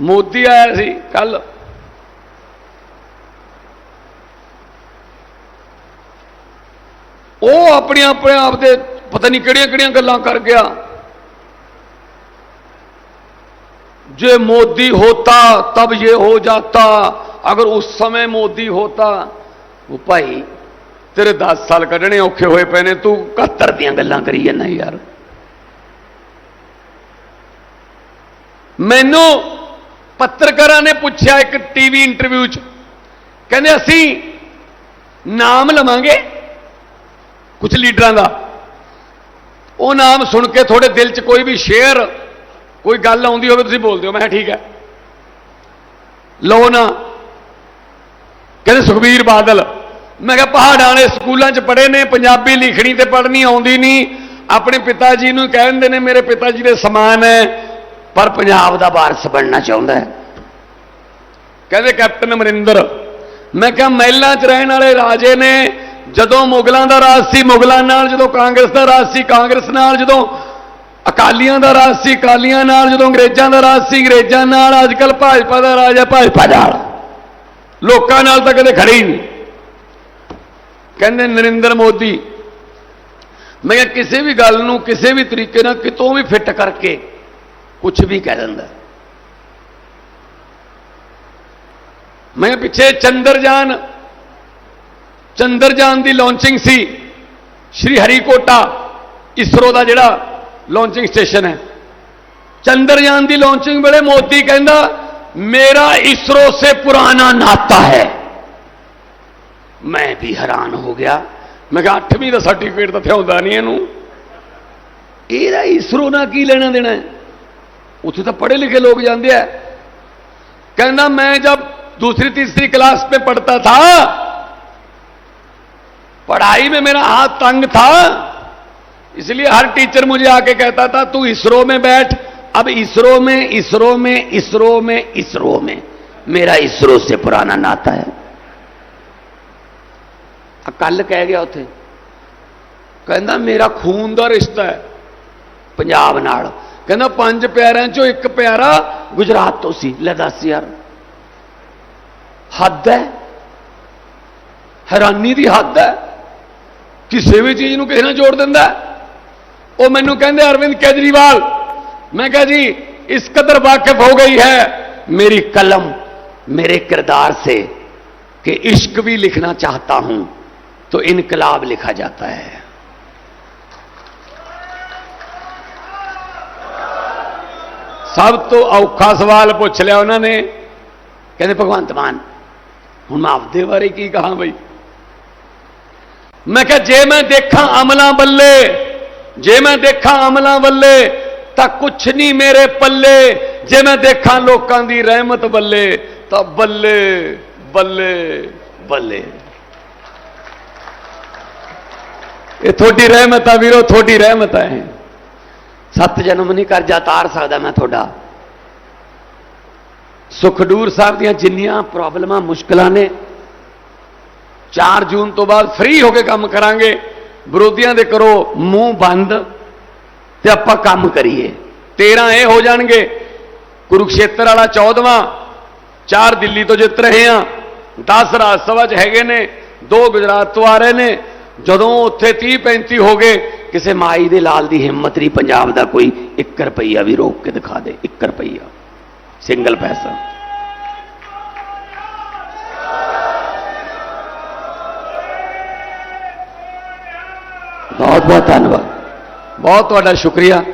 ਮੋਦੀ ਆਇਆ ਸੀ ਕੱਲ। ਉਹ ਆਪਣੇ ਆਪਣੇ ਆਪ ਦੇ ਪਤਾ ਨਹੀਂ ਕਿਹੜੀਆਂ ਕਿਹੜੀਆਂ ਗੱਲਾਂ ਕਰ ਗਿਆ। ਜੇ ਮੋਦੀ ਹੋਤਾ, ਤਬ ਇਹ ਹੋ ਜਾਤਾ। ਅਗਰ ਉਸ ਸਮੇਂ ਮੋਦੀ ਹੋਤਾ, ਉਹ ਭਾਈ, ਤੇਰੇ 10 ਸਾਲ ਕੱਢਣੇ ਔਖੇ ਹੋਏ ਪਏ ਨੇ, ਤੂੰ 71 ਦੀਆਂ ਗੱਲਾਂ ਕਰੀ ਜਾਂਦਾ ਯਾਰ। ਮੈਨੂੰ ਪੱਤਰਕਾਰਾਂ ਨੇ ਪੁੱਛਿਆ ਇੱਕ ਟੀਵੀ ਇੰਟਰਵਿਊ 'ਚ। ਕਹਿੰਦੇ, ਅਸੀਂ ਨਾਮ ਲਵਾਂਗੇ ਕੁਝ ਲੀਡਰਾਂ ਦਾ। ਉਹ ਨਾਮ ਸੁਣ ਕੇ ਤੁਹਾਡੇ ਦਿਲ 'ਚ ਕੋਈ ਵੀ ਸ਼ੇਅਰ, ਕੋਈ ਗੱਲ ਆਉਂਦੀ ਹੋਵੇ, ਤੁਸੀਂ ਬੋਲ ਦਿਓ ਮੈਂ ਕਿਹਾ, ਠੀਕ ਹੈ। ਲਓ ਨਾ। ਕਹਿੰਦੇ, ਸੁਖਬੀਰ ਬਾਦਲ। ਮੈਂ ਕਿਹਾ, ਪਹਾੜਾਂ ਵਾਲੇ ਸਕੂਲਾਂ 'ਚ ਪੜ੍ਹੇ ਨੇ, ਪੰਜਾਬੀ ਲਿਖਣੀ ਤੇ ਪੜ੍ਹਨੀ ਆਉਂਦੀ ਨਹੀਂ ਆਪਣੇ ਪਿਤਾ ਜੀ ਨੂੰ ਕਹਿੰਦੇ ਨੇ, ਮੇਰੇ ਪਿਤਾ ਜੀ ਦੇ ਸਮਾਨ ਹੈ ਪਰ ਪੰਜਾਬ ਦਾ ਵਾਰਸ ਬਣਨਾ ਚਾਹੁੰਦਾ ਹੈ। ਕਹਿੰਦੇ, ਕੈਪਟਨ ਅਮਰਿੰਦਰ, ਮੈਂ ਕਿਹਾ ਮਹਿਲਾਂ 'ਚ ਰਹਿਣ ਵਾਲੇ ਰਾਜੇ ਨੇ ਜਦੋਂ ਮੁਗਲਾਂ ਦਾ ਰਾਜ ਸੀ, ਮੁਗਲਾਂ ਨਾਲ ਜਦੋਂ ਕਾਂਗਰਸ ਦਾ ਰਾਜ ਸੀ, ਕਾਂਗਰਸ ਨਾਲ ਜਦੋਂ ਅਕਾਲੀਆਂ ਦਾ ਰਾਜ ਸੀ, ਅਕਾਲੀਆਂ ਨਾਲ ਜਦੋਂ ਅੰਗਰੇਜ਼ਾਂ ਦਾ ਰਾਜ ਸੀ, ਅੰਗਰੇਜ਼ਾਂ ਨਾਲ ਅੱਜ ਕੱਲ ਭਾਜਪਾ ਦਾ ਰਾਜ ਹੈ, ਭਾਜਪਾ ਨਾਲ। ਲੋਕਾਂ ਨਾਲ ਤਾਂ ਕਦੇ ਖੜੇ ਹੀ ਨਹੀਂ। ਕਹਿੰਦੇ, ਨਰਿੰਦਰ ਮੋਦੀ, ਮੈਂ ਕਿਹਾ ਕਿਸੇ ਵੀ ਗੱਲ ਨੂੰ ਕਿਸੇ ਵੀ ਤਰੀਕੇ ਨਾਲ ਕਿਤੋਂ ਵੀ ਫਿੱਟ ਕਰਕੇ ਕੁਝ ਵੀ ਕਹਿ ਦਿੰਦਾ ਮੈਂ ਪਿੱਛੇ ਚੰਦਰਜਾਨ ਚੰਦਰਜਾਨ ਦੀ ਲਾਂਚਿੰਗ ਸੀ ਸ਼੍ਰੀ ਹਰੀਕੋਟਾ ਇਸਰੋ ਦਾ ਜਿਹੜਾ ਲਾਂਚਿੰਗ ਸਟੇਸ਼ਨ ਹੈ चंद्रयान की लॉन्चिंग वे मोदी कहता मेरा इसरो से पुराना नाता है मैं भी हैरान हो गया मैं क्या अठवीं का सर्टिफिकेट तो इतने आता नहीं इनू इसरो ना की लेना देना है ਉੱਥੇ तो पढ़े लिखे लोग जाते हैं। कहना, मैं जब दूसरी, तीसरी क्लास में पढ़ता था, पढ़ाई में मेरा हाथ तंग था, इसलिए हर टीचर मुझे आके कहता था, तू इसरो में बैठ, अब इसरो में इसरो में इसरो में इसरो में, मेरा इसरो से पुराना नाता है। कल कह गया उथे कहना, मेरा खून का रिश्ता है, पंजाब नाड़ ਕਹਿੰਦਾ ਪੰਜ ਪਿਆਰਿਆਂ ਚੋਂ ਇੱਕ ਪਿਆਰਾ ਗੁਜਰਾਤ ਤੋਂ ਸੀ ਲੈ ਦੱਸ ਯਾਰ ਹੱਦ ਹੈ ਹੈਰਾਨੀ ਦੀ ਹੱਦ ਹੈ ਕਿਸੇ ਵੀ ਚੀਜ਼ ਨੂੰ ਕਿਸੇ ਨਾਲ ਜੋੜ ਦਿੰਦਾ ਹੈ। ਉਹ ਮੈਨੂੰ ਕਹਿੰਦੇ ਅਰਵਿੰਦ ਕੇਜਰੀਵਾਲ मैं कहा जी इस कदर वाकिफ हो गई है मेरी कलम मेरे किरदार से कि इश्क भी लिखना चाहता हूं तो इनकलाब लिखा जाता है ਸਭ ਤੋਂ ਔਖਾ ਸਵਾਲ ਪੁੱਛ ਲਿਆ ਉਹਨਾਂ ਨੇ। ਕਹਿੰਦੇ, ਭਗਵੰਤ ਮਾਨ, ਹੁਣ ਮੈਂ ਆਪਦੇ ਬਾਰੇ ਕੀ ਕਹਾਂ ਬਈ? ਮੈਂ ਕਿਹਾ, ਜੇ ਮੈਂ ਦੇਖਾਂ ਅਮਲਾਂ ਬੱਲੇ, ਜੇ ਮੈਂ ਦੇਖਾਂ ਅਮਲਾਂ ਬੱਲੇ, ਤਾਂ ਕੁਛ ਨਹੀਂ ਮੇਰੇ ਪੱਲੇ। ਜੇ ਮੈਂ ਦੇਖਾਂ ਲੋਕਾਂ ਦੀ ਰਹਿਮਤ ਬੱਲੇ, ਤਾਂ ਬੱਲੇ ਬੱਲੇ ਬੱਲੇ। ਇਹ ਤੁਹਾਡੀ ਰਹਿਮਤ ਆ ਵੀਰੋ, ਤੁਹਾਡੀ ਰਹਿਮਤ ਹੈ ਸੱਤ ਜਨਮ ਨਹੀਂ ਕਰਜ਼ਾ ਤਾਰ ਸਕਦਾ ਮੈਂ ਤੁਹਾਡਾ। ਸੁਖਡੂਰ ਸਾਹਿਬ ਦੀਆਂ ਜਿੰਨੀਆਂ ਪ੍ਰੋਬਲਮਾਂ, ਮੁਸ਼ਕਲਾਂ ਨੇ 4 ਜੂਨ ਤੋਂ ਬਾਅਦ ਫ੍ਰੀ ਹੋ ਕੇ ਕੰਮ ਕਰਾਂਗੇ। ਵਿਰੋਧੀਆਂ ਦੇ ਕਰੋ ਮੂੰਹ ਬੰਦ ਤੇ ਆਪਾਂ ਕੰਮ ਕਰੀਏ। 13 ਇਹ ਹੋ ਜਾਣਗੇ। ਕੁਰੂਕਸ਼ੇਤਰ ਵਾਲਾ 14ਵਾਂ 4 ਦਿੱਲੀ ਤੋਂ ਜਿੱਤ ਰਹੇ ਆ 10 ਰਾਜ ਸਭਾ 'ਚ ਹੈਗੇ ਨੇ, ਦੋ ਗੁਜਰਾਤ ਤੋਂ ਆ ਰਹੇ ਨੇ। ਜਦੋਂ ਉੱਥੇ 30 35 ਹੋ ਗਏ ਕਿਸੇ ਮਾਈ ਦੇ ਲਾਲ ਦੀ ਹਿੰਮਤ ਨਹੀਂ, ਪੰਜਾਬ ਦਾ ਕੋਈ 1 ਰੁਪਈਆ ਵੀ ਰੋਕ ਕੇ ਦਿਖਾ ਦੇ 1 ਰੁਪਈਆ। ਸਿੰਗਲ ਪੈਸਾ। ਬਹੁਤ ਬਹੁਤ ਧੰਨਵਾਦ। ਬਹੁਤ ਤੁਹਾਡਾ ਸ਼ੁਕਰੀਆ।